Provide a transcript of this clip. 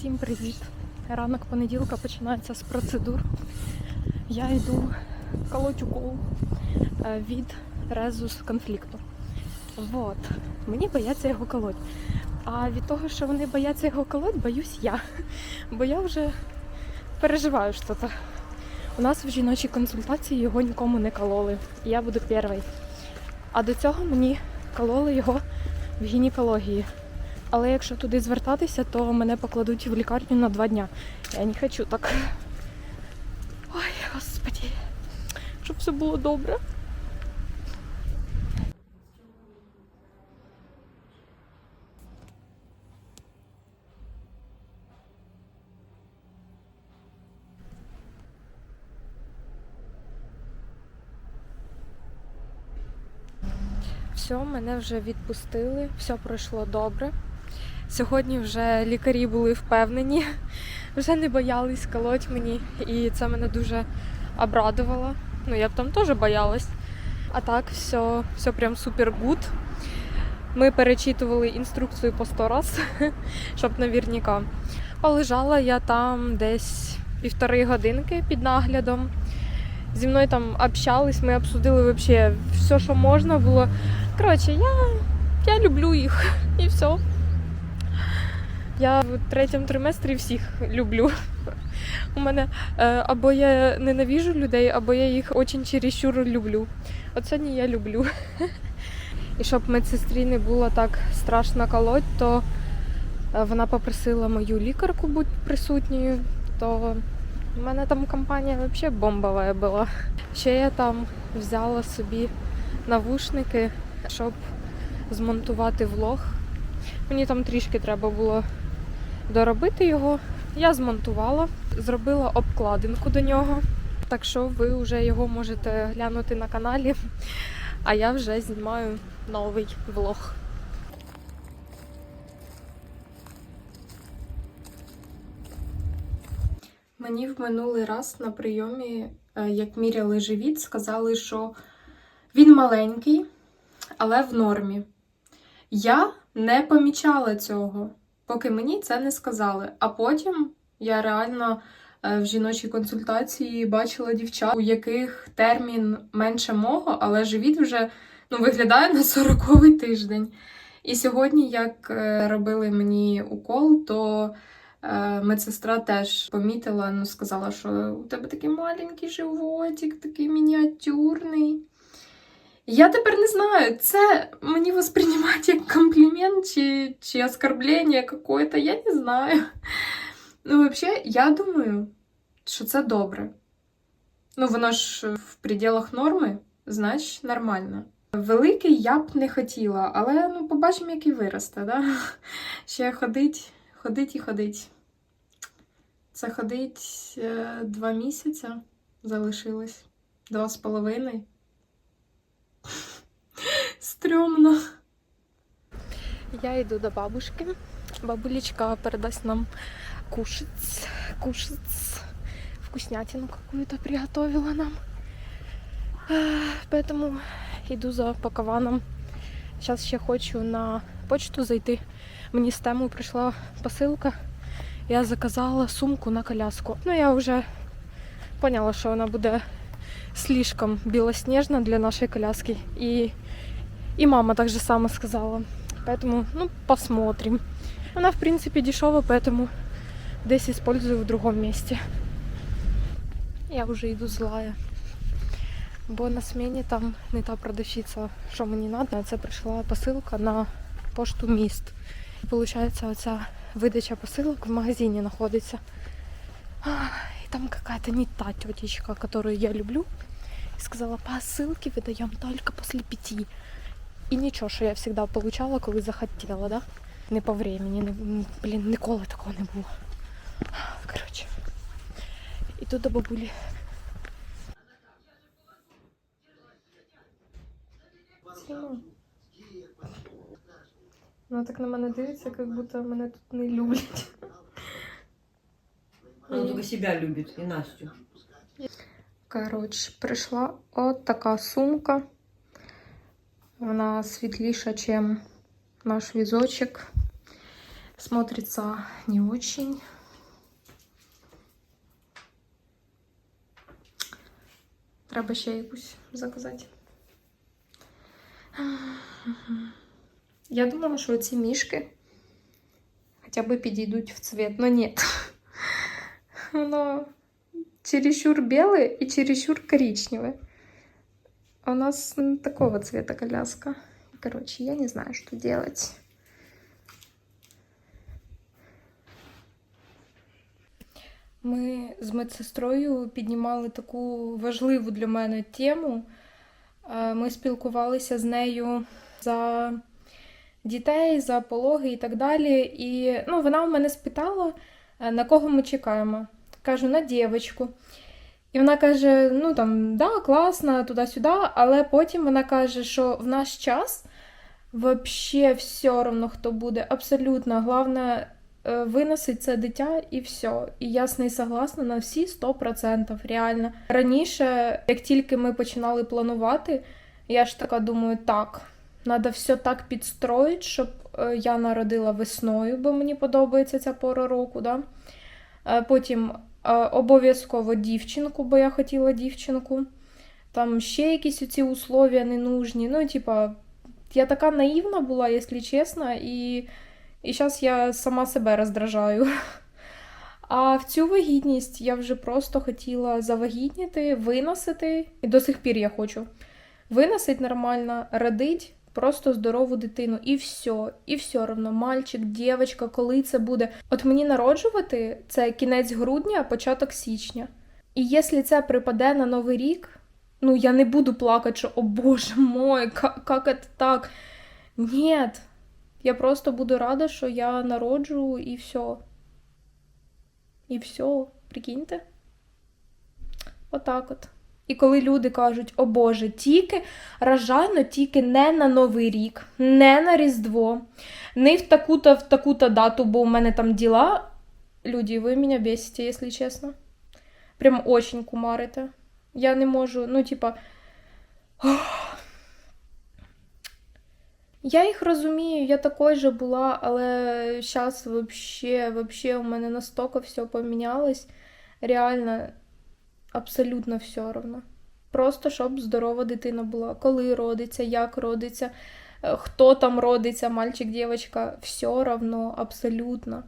Всім привіт! Ранок понеділка починається з процедур. Я йду колоть укол е, від резус конфлікту. Вот. Мені бояться його колоть. А від того, що вони бояться його колоть, боюсь я. Бо я вже переживаю щось. У нас в жіночій консультації його нікому не кололи. Я буду перший. А до цього мені кололи його в гінекології. Але якщо туди звертатися, то мене покладуть в лікарню на два дня. Я не хочу так. Ой, господі. Щоб все було добре. Все, мене вже відпустили, все пройшло добре. Сьогодні вже лікарі були впевнені, вже не боялись колоть мені, і це мене дуже обрадувало. Ну, я б там теж боялась. А так, все, все прям супер гуд. Ми перечитували інструкцію по сто раз, щоб наверняка. Полежала я там десь півтори годинки під наглядом. Зі мною там общались, ми обсудили вообще все, що можна було. Коротше, я, я люблю їх і все. Я в третьому триместрі всіх люблю. У мене е, або я ненавіжу людей, або я їх очень чересчур люблю. От сьогодні я люблю. І щоб медсестрі не було так страшно колоть, то е, вона попросила мою лікарку бути присутньою, то в мене там компанія взагалі бомбова була. Ще я там взяла собі навушники, щоб змонтувати влог. Мені там трішки треба було доробити його. Я змонтувала, зробила обкладинку до нього. Так що ви вже його можете глянути на каналі. А я вже знімаю новий влог. Мені в минулий раз на прийомі, е, як міряли живіт, сказали, що він маленький, але в нормі. Я не помічала цього, поки мені це не сказали. А потім я реально е, в жіночій консультації бачила дівчат, у яких термін менше мого, але живіт вже ну, виглядає на 40-й тиждень. І сьогодні, як е, робили мені укол, то е, медсестра теж помітила, ну сказала, що у тебе такий маленький животик, такий мініатюрний. Я тепер не знаю, це мені восприймати як комплімент чи, чи оскорблення какое-то, я не знаю. Ну, взагалі, я думаю, що це добре. Ну, воно ж в пределах норми, значить, нормально. Великий я б не хотіла, але ну, побачимо, який виросте, да? Ще ходить, ходить і ходить. Це ходить е, два місяці залишилось. Два з половиною. Стрьомно. Я йду до бабушки. Бабулечка передасть нам кушать, кушать. Вкуснятину какую-то приготовила нам. Э, Поэтому йду за пакованом. Зараз ще хочу на почту зайти. Мені з тему прийшла посилка. Я заказала сумку на коляску. Ну, я вже поняла, що вона буде слишком білосніжна для нашої коляски. І, і мама так же само сказала. Поэтому, ну, посмотрим. Она, в принципе, дешевая, поэтому здесь использую в другом месте. Я вже йду злая. Бо на смені там не та продавщиця, що мені треба. Це прийшла посилка на пошту міст. Получається, оця видача посилок в магазині знаходиться. Ах, І там какая-то не та тетечка, которую я люблю. І сказала, посилки видаємо тільки після п'яти. І нічого, що я завжди получала, коли захотіла, да? Не по времени. Не, м, блін, ніколи такого не було. Коротше. Іду до бабулі. Сіма. Вона так на мене дивиться, як будто мене тут не люблять. Она только себя любит и Настю. Коротше, прийшла от така сумка. Вона світліша, ніж наш візочок. Смотрится не очень. Треба ще якусь заказати. Я думала, що ці мішки хоча б підійдуть в цвет, но ні. Воно чересчур белое и чересчур коричневое. А у нас м, такого цвета коляска. Короче, я не знаю, что делать. Ми з медсестрою піднімали таку важливу для мене тему. Ми спілкувалися з нею за дітей, за пологи і так далі. І ну, вона у мене спитала, на кого ми чекаємо. Кажу, на дівчинку. І вона каже: ну там, да, класно, туди-сюди, але потім вона каже, що в наш час вообще все одно, хто буде. Абсолютно. Головне е, виносить це дитя і все. І я з нею согласна на всі 100%. Реально. Раніше, як тільки ми починали планувати, я ж така думаю, так, треба все так підстроїти, щоб е, я народила весною, бо мені подобається ця пора року. Да? Е, Потім обов'язково дівчинку, бо я хотіла дівчинку. Там ще якісь оці условия ненужні. Ну, типа, я така наївна була, якщо чесно, і, і зараз я сама себе роздражаю. А в цю вагітність я вже просто хотіла завагітніти, виносити, і до сих пір я хочу виносить нормально, родить просто здорову дитину, і все, і все одно, мальчик, дівчинка, коли це буде. От мені народжувати це кінець грудня, початок січня. І якщо це припаде на Новий рік, ну я не буду плакати, що о боже мой, как это так? Ні. Я просто буду рада, що я народжу і все. І все, прикиньте. Отак от. І коли люди кажуть, о Боже, тільки рожайно, тільки не на Новий рік, не на Різдво, не в таку-то в таку-то дату, бо у мене там діла. Люди, ви мене бесите, якщо чесно. Прям очень кумарите. Я не можу, ну, типа. Я їх розумію, я такою же була, але зараз вообще, вообще у мене настільки все помінялось. Реально, абсолютно все равно. Просто щоб здорова дитина була. Коли родиться, як родиться, е, хто там родиться, мальчик, дівчинка, все равно, абсолютно.